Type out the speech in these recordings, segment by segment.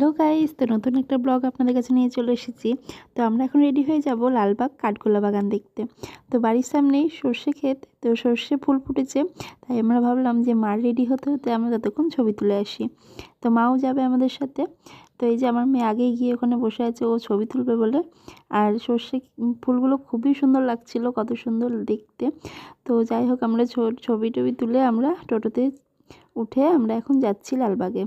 Hello guys, তো নতুন একটা ব্লগ আপনাদের কাছে নিয়ে চলে এসেছি। তো আমরা এখন রেডি হয়ে যাব লালবাগ কাঠগোলা বাগান দেখতে। তো বাড়ির সামনেই সর্ষে ক্ষেত, তো সর্ষে ফুল ফুটেছে, তাই আমরা ভাবলাম যে মার রেডি হতে হতে আমরা ততক্ষণ ছবি তুলে আসি। তো মাও যাবে আমাদের সাথে। তো এই যে আমার মেয়ে আগেই গিয়ে ওখানে বসে আছে, ও ছবি তুলবে বলে। আর সর্ষে ফুলগুলো খুবই সুন্দর লাগছিল, কত সুন্দর দেখতে। তো যাই হোক, আমরা ছবি টবি তুলে আমরা টোটোতে উঠে আমরা এখন যাচ্ছি লালবাগে।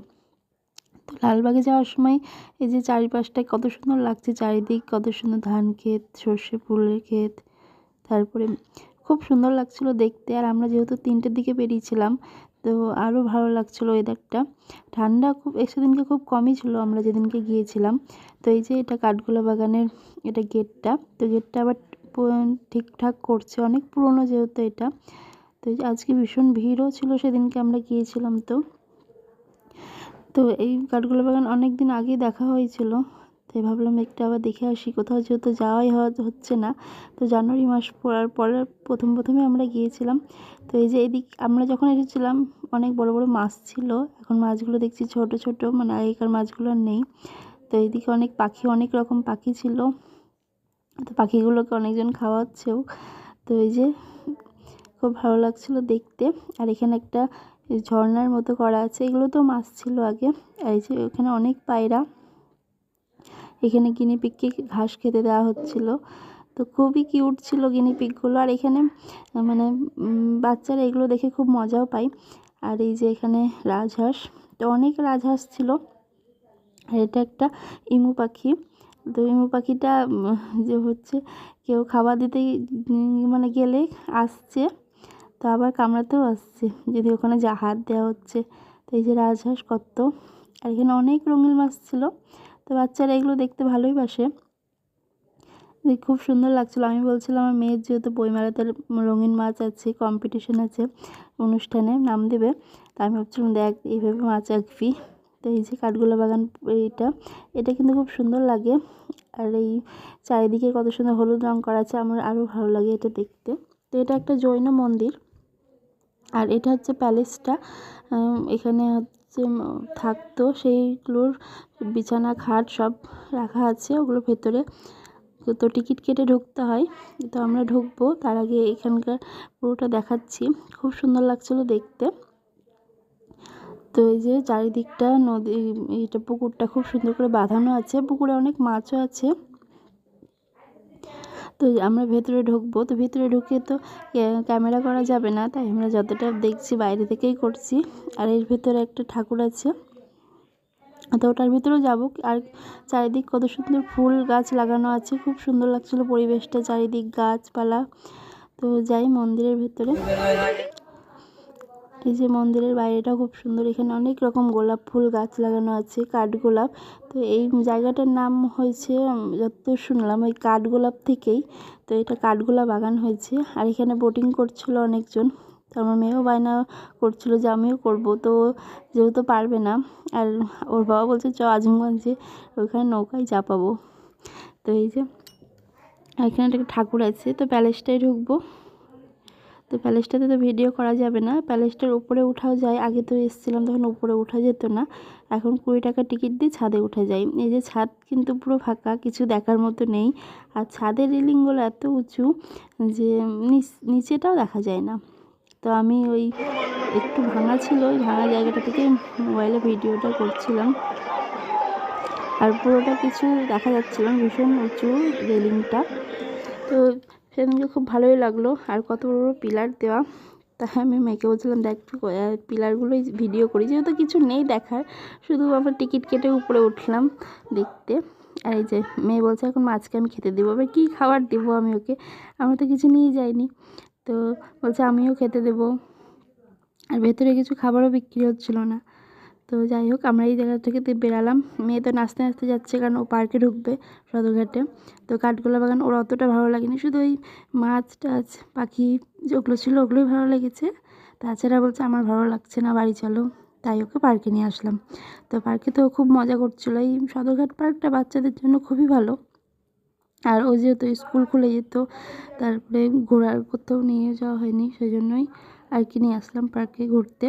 তো লালবাগে যাওয়ার সময় এই যে চারিপাশটা কত সুন্দর লাগছে, চারিদিক কত সুন্দর ধান ক্ষেত, সর্ষে ফুলের ক্ষেত, তারপরে খুব সুন্দর লাগছিল দেখতে। আর আমরা যেহেতু তিনটের দিকে বেরিয়েছিলাম, তো আরও ভালো লাগছিল ওয়েদারটা ঠান্ডা খুব সেদিনকে খুব কমই ছিল, আমরা যেদিনকে গিয়েছিলাম। তো এই যে এটা কাঠগোলা বাগানের এটা গেটটা তো গেটটা আবার ঠিকঠাক করছে, অনেক পুরনো যেহেতু এটা। তো আজকে ভীষণ ভিড়ও ছিল সেদিনকে আমরা গিয়েছিলাম তো। তো এই কাঠগোলা বাগান অনেক দিন আগেই দেখা হয়েছিল। তাই ভাবলাম একটু আবার দেখে আসি। কোথাও যেহেতু যাওয়াই হচ্ছে না, তো জানুয়ারি মাস পড়ার পরে প্রথম প্রথমে আমরা গিয়েছিলাম। তো এই যে এদিক, আমরা যখন এসেছিলাম, অনেক বড় বড় মাছ ছিল। এখন মাছগুলো দেখছি ছোট ছোট মানে আগেকার মাছগুলো নেই। তো এইদিকে অনেক পাখি, অনেক রকম পাখি ছিল। তো পাখিগুলোকে অনেকজন খাওয়াচ্ছেও। তো এই যে খুব ভালো লাগছিল দেখতে। আর এখানে একটা ঝর্নার মতো করা আছে। এগুলো তো মাছ ছিল আগে। এই যে ওখানে অনেক পায়রা। এখানে গিনিপিককে ঘাস খেতে দেওয়া হচ্ছিল। তো খুবই কিউট ছিল গিনিপিকগুলো আর এখানে মানে বাচ্চারা এগুলো দেখে খুব মজাও পায়। আর এই যে এখানে রাজহাঁস। তো অনেক রাজহাঁস ছিল। আর এটা একটা ইমু পাখি। তো ইমু পাখিটা যে হচ্ছে, কেউ খাবার দিতে মানে গেলে আসছে। তো আবার কামড়াতেও আসছে। যদি ওখানে যা হাত দেওয়া হচ্ছে। তো এই যে রাজহাঁস কত আর এখানে অনেক রঙিন মাছ ছিল। তো বাচ্চারা এগুলো দেখতে ভালোই বাসে। খুব সুন্দর লাগছিল। আমি বলছিলাম, আমার মেয়ের যেহেতু বইমেলাতে রঙিন মাছ আছে কম্পিটিশন আছে, অনুষ্ঠানে নাম দেবে। তা আমি ভাবছিলাম, দেখ, এইভাবে মাছ আঁকবি। তো এই যে কাঠগোলা বাগান, এইটা, এটা কিন্তু খুব সুন্দর লাগে। আর এই চারিদিকে কত সুন্দর হলুদ রঙ করা আছে, আমার আরও ভালো লাগে এটা দেখতে। তো এটা একটা জৈন মন্দির। আর এটা হচ্ছে প্যালেসটা। এখানে হচ্ছে থাকতো সেইগুলোর বিছানা, খাট সব রাখা আছে ওগুলো ভেতরে। তো টিকিট কেটে ঢুকতে হয়। তো আমরা ঢুকবো, তার আগে এখানকার পুরোটা দেখাচ্ছি। খুব সুন্দর লাগছিল দেখতে। তো এই যে চারিদিকটা নদী এইটা পুকুরটা খুব সুন্দর করে বাঁধানো আছে। পুকুরে অনেক মাছও আছে। তো আমরা ভেতরে ঢুকবো, তো ভেতরে ঢুকে তো ক্যামেরা করা যাবে না, তাই আমরা যতটা দেখছি বাইরে থেকেই করছি। আর এর ভেতরে একটা ঠাকুর আছে। তো ওটার ভিতরেও যাব। আর চারিদিক কত সুন্দর ফুল গাছ লাগানো আছে, খুব সুন্দর লাগছিল পরিবেশটা, চারিদিক গাছপালা। তো যাই মন্দিরের ভেতরে। এই যে মন্দিরের বাইরেটা খুব সুন্দর। এখানে অনেক রকম গোলাপ ফুল গাছ লাগানো আছে কাঠগোলাপ তো এই জায়গাটার নাম হয়েছে যত শুনলাম, ওই কাঠগোলাপ থেকেই। তো এটা কাঠগোলাপ বাগান হয়েছে। আর এখানে বোটিং করছিল অনেকজন। তো আমার মেয়েও বায়না করছিল যে আমিও করব। তো যেহেতু পারবে না, আর ওর বাবা বলছে, চ, আজমগঞ্জে ওইখানে নৌকায় চাপাবো তো এই যে এখানে একটা ঠাকুর আছে। তো প্যালেসটাই ঢুকবো। তো প্যালেসটাতে তো ভিডিও করা যাবে না। প্যালেসটার উপরে উঠাও যায়। আগে তো এসেছিলাম, তখন উপরে উঠা যেত না। এখন কুড়ি টাকা টিকিট দিয়ে ছাদে উঠে যায় এই যে ছাদ কিন্তু পুরো ফাঁকা, কিছু দেখার মতো নেই। আর ছাদের রেলিংগুলো এত উঁচু যে নিচেটাও দেখা যায় না। তো আমি ওই একটু ভাঙা ছিল, ওই ভাঙা জায়গাটা থেকে মোবাইলে ভিডিওটা করছিলাম। আর পুরোটা কিছু দেখা যাচ্ছিল ভীষণ উঁচু রেলিংটা। তো সেদিনকে খুব ভালোই লাগল। আর কত বড় বড় পিলার দেওয়া। তাই আমি মেয়েকে বলছিলাম, দেখ পিলারগুলোই ভিডিও করি। যেহেতু কিছু নেই দেখার, শুধু আবার টিকিট কেটে উপরে উঠলাম দেখতে। আর এই যে মেয়ে বলছে, এখন মাছকে আমি খেতে দেবো। এবার কী খাবার দেবো আমি ওকে? আমরা তো কিছু নিয়ে যাইনি। তো বলছে, আমিও খেতে দেবো। আর ভেতরে কিছু খাবারও বিক্রি হচ্ছিল না। তো যাই হোক, আমরা এই জায়গা থেকে বেরালাম। মেয়ে তো নাচতে নাচতে যাচ্ছে কারণ ও পার্কে ঢুকবে সদরঘাটে। তো কাঠগোলা বাগান ওর অতটা ভালো লাগেনি, শুধু ওই মাছ টাছ, পাখি যেগুলো ছিল ওগুলোই ভালো লেগেছে। তাছাড়া বলছে আমার ভালো লাগছে না, বাড়ি চলো। তাই ওকে পার্কে নিয়ে আসলাম। তো পার্কে তো খুব মজা করছিল। এই সদরঘাট পার্কটা বাচ্চাদের জন্য খুবই ভালো। আর ও যেহেতু স্কুল খুলে যেত, তারপরে ঘোরার কোথাও নিয়ে যাওয়া হয়নি সেই জন্যই আর কি নিয়ে আসলাম পার্কে ঘুরতে।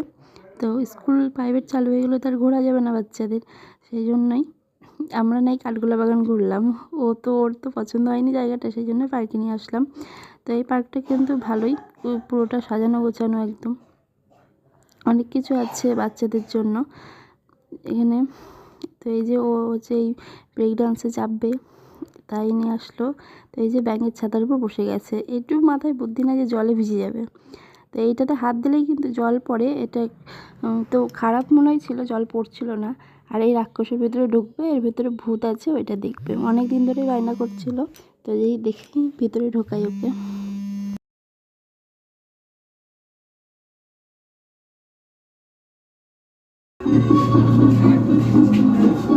তো স্কুল প্রাইভেট চালু হয়ে গেলে তো আর ঘোরা যাবে না বাচ্চাদের। সেই জন্যই আমরা নাই কাঠগোলা বাগান ঘুরলাম। ও তো, ওর তো পছন্দ হয়নি জায়গাটা, সেই জন্য পার্কে নিয়ে আসলাম। তো এই পার্কটা কিন্তু ভালোই পুরোটা সাজানো গোছানো একদম। অনেক কিছু আছে বাচ্চাদের জন্য। এখানে তো এই যে ও হচ্ছে এই ব্রেক ডান্সে চাপবে, তাই নিয়ে আসলো। তো এই যে ব্যাঙের ছাতার উপর বসে গেছে। একটু মাথায় বুদ্ধি না যে জলে ভিজে যাবে। তো এইটাতে হাত দিলেই কিন্তু জল পড়ে, এটা তো খারাপ মনে হয়েছিল জল পড়ছিল না। আর এই রাক্ষসের ভেতরে ঢুকবে, এর ভেতরে ভূত আছে, ওইটা দেখবে। অনেক দিন ধরে বায়না করছিল, তো এই দেখি ভেতরে ঢোকাই ওকে। ওটা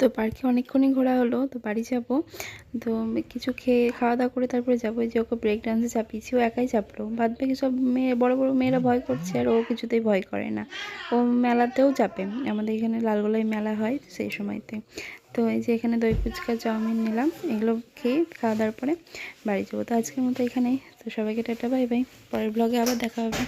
তো পার্কে অনেকক্ষণই ঘোরা হলো, তো বাড়ি যাব। তো কিছু খেয়ে খাওয়া দাওয়া করে তারপরে যাব। যে ওকে ব্রেক ডান্সে চাপিয়েছি, ও একাই চাপলো। বাদ বাকি সব মেয়ে, বড় বড় মেয়েরা ভয় করছে আর ও কিছুতেই ভয় করে না। ও মেলাতেও চাপে। আমাদের এখানে লালগোলায় মেলা হয় সেই সময়তে। তো এই যে এখানে দই ফুচকা, চাউমিন নিলাম, এগুলো খেয়ে খাওয়া দাওয়ার পরে বাড়ি যাব। তো আজকের মতো এখানেই। তো সবাইকে টাটা, বাই বাই। পরের ব্লগে আবার দেখা হবে।